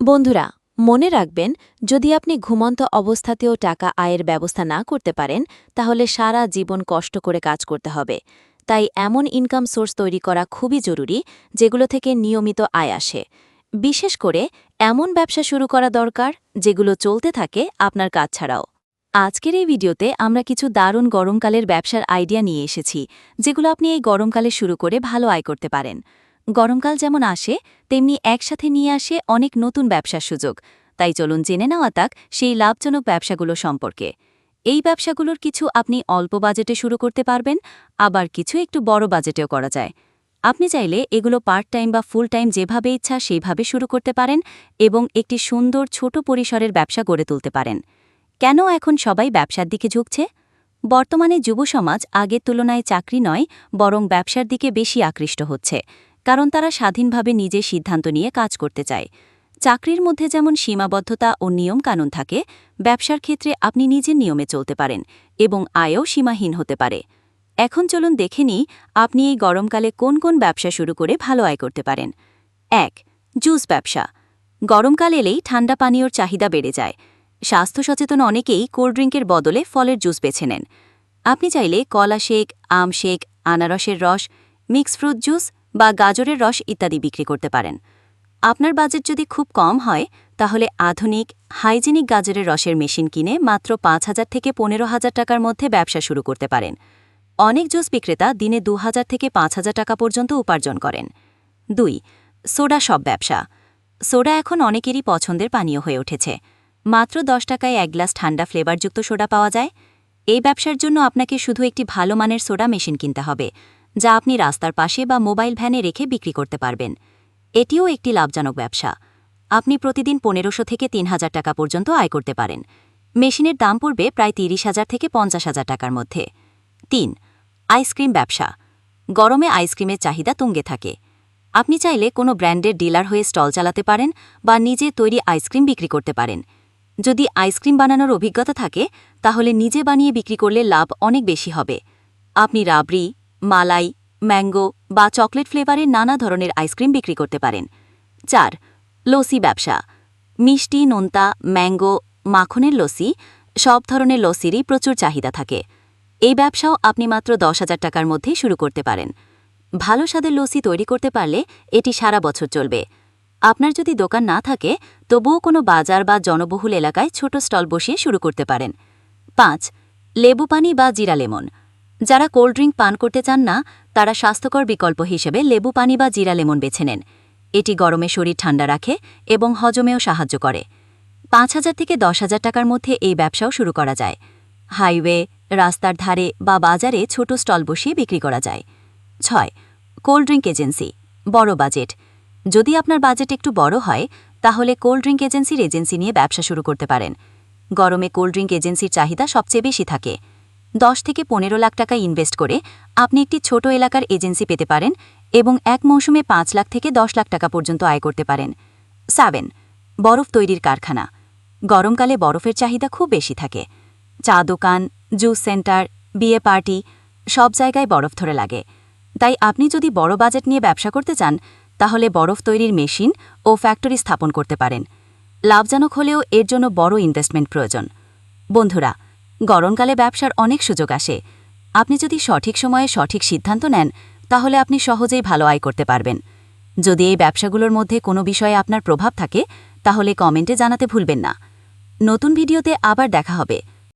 বন্ধুরা, মনে রাখবেন, যদি আপনি ঘুমন্ত অবস্থাতেও টাকা আয়ের ব্যবস্থা না করতে পারেন, তাহলে সারা জীবন কষ্ট করে কাজ করতে হবে। তাই এমন ইনকাম সোর্স তৈরি করা খুবই জরুরি, যেগুলো থেকে নিয়মিত আয় আসে। বিশেষ করে, এমন ব্যবসা শুরু করা দরকার, যেগুলো চলতে থাকে আপনার কাজ ছাড়াও। আজকের এই ভিডিওতে আমরা কিছু দারুণ গরমকালের ব্যবসার আইডিয়া নিয়ে এসেছি, যেগুলো আপনি এই গরমকালে শুরু করে ভালো আয় করতে পারেন। গরমকাল যেমন আসে, তেমনি একসাথে নিয়ে আসে অনেক নতুন ব্যবসার সুযোগ। তাই চলুন জেনে নেওয়া তাক সেই লাভজনক ব্যবসাগুলো সম্পর্কে। এই ব্যবসাগুলোর কিছু আপনি অল্প বাজেটে শুরু করতে পারবেন, আবার কিছু একটু বড় বাজেটেও করা যায়। আপনি চাইলে এগুলো পার্ট টাইম বা ফুল টাইম যেভাবে ইচ্ছা সেইভাবে শুরু করতে পারেন এবং একটি সুন্দর ছোট পরিসরের ব্যবসা গড়ে তুলতে পারেন। কেন এখন সবাই ব্যবসার দিকে ঝুঁকছে? বর্তমানে যুব সমাজ আগের তুলনায় চাকরি নয়, বরং ব্যবসার দিকে বেশি আকৃষ্ট হচ্ছে। কারণ তারা স্বাধীনভাবে নিজে সিদ্ধান্ত নিয়ে কাজ করতে চায়। চাকরির মধ্যে যেমন সীমাবদ্ধতা ও নিয়ম কানুন থাকে, ব্যবসার ক্ষেত্রে আপনি নিজের নিয়মে চলতে পারেন এবং আয়ও সীমাহীন হতে পারে। এখন চলুন দেখে নিই আপনি এই গরমকালে কোন কোন ব্যবসা শুরু করে ভালো আয় করতে পারেন। এক, জুস ব্যবসা। গরমকাল এলেই ঠান্ডা পানীয়র চাহিদা বেড়ে যায়। স্বাস্থ্য সচেতন অনেকেই কোল্ড ড্রিঙ্কের বদলে ফলের জুস বেছে নেন। আপনি চাইলে কলা শেক, আম শেক, আনারসের রস মিক্স ফ্রুট জুস বা গাজরের রস ইত্যাদি বিক্রি করতে পারেন। আপনার বাজেট যদি খুব কম হয়, তাহলে আধুনিক, হাইজিনিক গাজরের রসের মেশিন কিনে মাত্র পাঁচ হাজার থেকে পনেরো হাজার টাকার মধ্যে ব্যবসা শুরু করতে পারেন। অনেক জুস বিক্রেতা দিনে দু হাজার থেকে পাঁচ হাজার টাকা পর্যন্ত উপার্জন করেন। দুই, সোডা সব ব্যবসা। সোডা এখন অনেকেরই পছন্দের পানীয় হয়ে উঠেছে। মাত্র দশ টাকায় এক গ্লাস ঠান্ডা ফ্লেভারযুক্ত সোডা পাওয়া যায়। এই ব্যবসার জন্য আপনাকে শুধু একটি ভালো মানের সোডা মেশিন কিনতে হবে। যা আপনি রাস্তার পাশে বা মোবাইল ভ্যানে রেখে বিক্রি করতে পারবেন। এটিও একটি লাভজনক ব্যবসা। আপনি প্রতিদিন পনেরোশো থেকে তিন হাজার টাকা পর্যন্ত আয় করতে পারেন। মেশিনের দাম পড়বে প্রায় তিরিশ হাজার থেকে পঞ্চাশ হাজার টাকার মধ্যে। তিন, আইসক্রিম ব্যবসা। গরমে আইসক্রিমের চাহিদা তুঙ্গে থাকে। আপনি চাইলে কোনো ব্র্যান্ডের ডিলার হয়ে স্টল চালাতে পারেন বা নিজে তৈরি আইসক্রিম বিক্রি করতে পারেন। যদি আইসক্রিম বানানোর অভিজ্ঞতা থাকে, তাহলে নিজে বানিয়ে বিক্রি করলে লাভ অনেক বেশি হবে। আপনি রাবড়ি মালাই, ম্যাঙ্গো বা চকলেট ফ্লেভারের নানা ধরনের আইসক্রিম বিক্রি করতে পারেন। চার, লস্যি ব্যবসা। মিষ্টি, নোনতা, ম্যাঙ্গো, মাখনের লসি সব ধরনের লস্যিরই প্রচুর চাহিদা থাকে। এই ব্যবসাও আপনি মাত্র দশ হাজার টাকার মধ্যেই শুরু করতে পারেন। ভালো স্বাদের লসি তৈরি করতে পারলে এটি সারা বছর চলবে। আপনার যদি দোকান না থাকে, তবুও কোনো বাজার বা জনবহুল এলাকায় ছোট স্টল বসিয়ে শুরু করতে পারেন। পাঁচ, লেবু পানি বা জিরা লেমন। যারা কোল্ড ড্রিঙ্ক পান করতে চান না, তারা স্বাস্থ্যকর বিকল্প হিসেবে লেবু পানি বা জিরা লেমন বেছে নেন। এটি গরমে শরীর ঠান্ডা রাখে এবং হজমেও সাহায্য করে। পাঁচ হাজার থেকে দশ হাজার টাকার মধ্যে এই ব্যবসাও শুরু করা যায়। হাইওয়ে, রাস্তার ধারে বা বাজারে ছোট স্টল বসিয়ে বিক্রি করা যায়। ছয়, কোল্ড ড্রিঙ্ক এজেন্সি, বড় বাজেট। যদি আপনার বাজেট একটু বড় হয়, তাহলে কোল্ড ড্রিঙ্ক এজেন্সির এজেন্সি নিয়ে ব্যবসা শুরু করতে পারেন। গরমে কোল্ড ড্রিঙ্ক এজেন্সির চাহিদা সবচেয়ে বেশি থাকে। দশ থেকে পনেরো লাখ টাকা ইনভেস্ট করে আপনি একটি ছোট এলাকার এজেন্সি পেতে পারেন এবং এক মৌসুমে পাঁচ লাখ থেকে দশ লাখ টাকা পর্যন্ত আয় করতে পারেন। সাবেন, বরফ তৈরির কারখানা। গরমকালে বরফের চাহিদা খুব বেশি থাকে। চা দোকান, জুস সেন্টার, বিয়ে পার্টি, সব জায়গায় বরফ ধরে লাগে। তাই আপনি যদি বড় বাজেট নিয়ে ব্যবসা করতে চান, তাহলে বরফ তৈরির মেশিন ও ফ্যাক্টরি স্থাপন করতে পারেন। লাভজনক হলেও এর জন্য বড় ইনভেস্টমেন্ট প্রয়োজন। বন্ধুরা গরমকালে ব্যবসার অনেক সুযোগ আসে। আপনি যদি সঠিক সময়ে সঠিক সিদ্ধান্ত নেন, তাহলে আপনি সহজেই ভালো আয় করতে পারবেন। যদি এই ব্যবসাগুলোর মধ্যে কোনো বিষয়ে আপনার প্রভাব থাকে, তাহলে কমেন্টে জানাতে ভুলবেন না। নতুন ভিডিওতে আবার দেখা হবে।